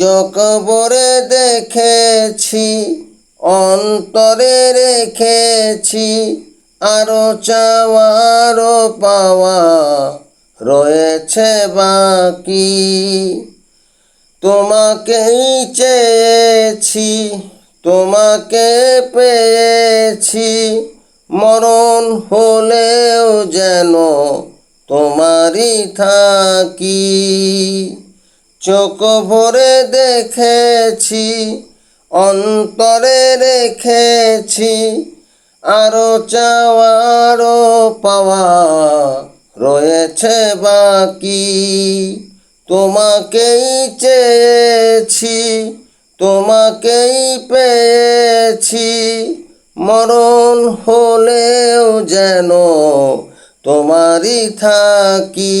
চকবরে দেখেছি, অন্তরে রেখেছি, আরও চাওয়ারও পাওয়া রয়েছে বাকি। তোমাকেই চেয়েছি, তোমাকে পেয়েছি, মরণ হলেও যেন তোমারই থাকি। চোখ ভরে দেখেছি, অন্তরে রেখেছি, আরও চাওয়ারও পাওয়া রয়েছে বাকি। তোমাকেই চেয়েছি, তোমাকেই পেয়েছি, মরণ হলেও যেন তোমারই থাকি।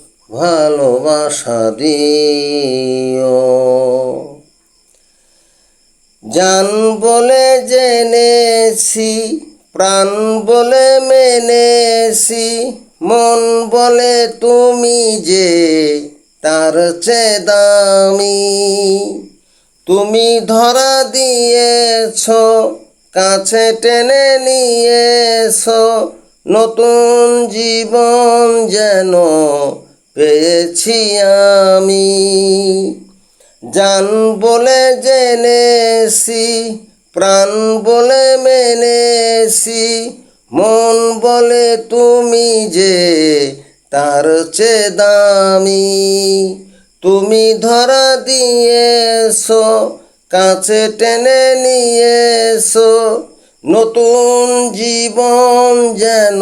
ভালোবাসা দিও। জান বলে জেনেছি, প্রাণ বলে মেনেছি, মন বলে তুমি যে তার চেয়ে দামি। তুমি ধরা দিয়েছ, কাছে টেনে নিয়েছ, নতুন জীবন যেন পেয়েছি আমি। জান বলে জেনেছি, প্রাণ বলে মেনেছি, মন বলে তুমি যে তার চেয়ে দামি। তুমি ধরা দিয়েছ, কাছে টেনে নিয়েছো, নতুন জীবন যেন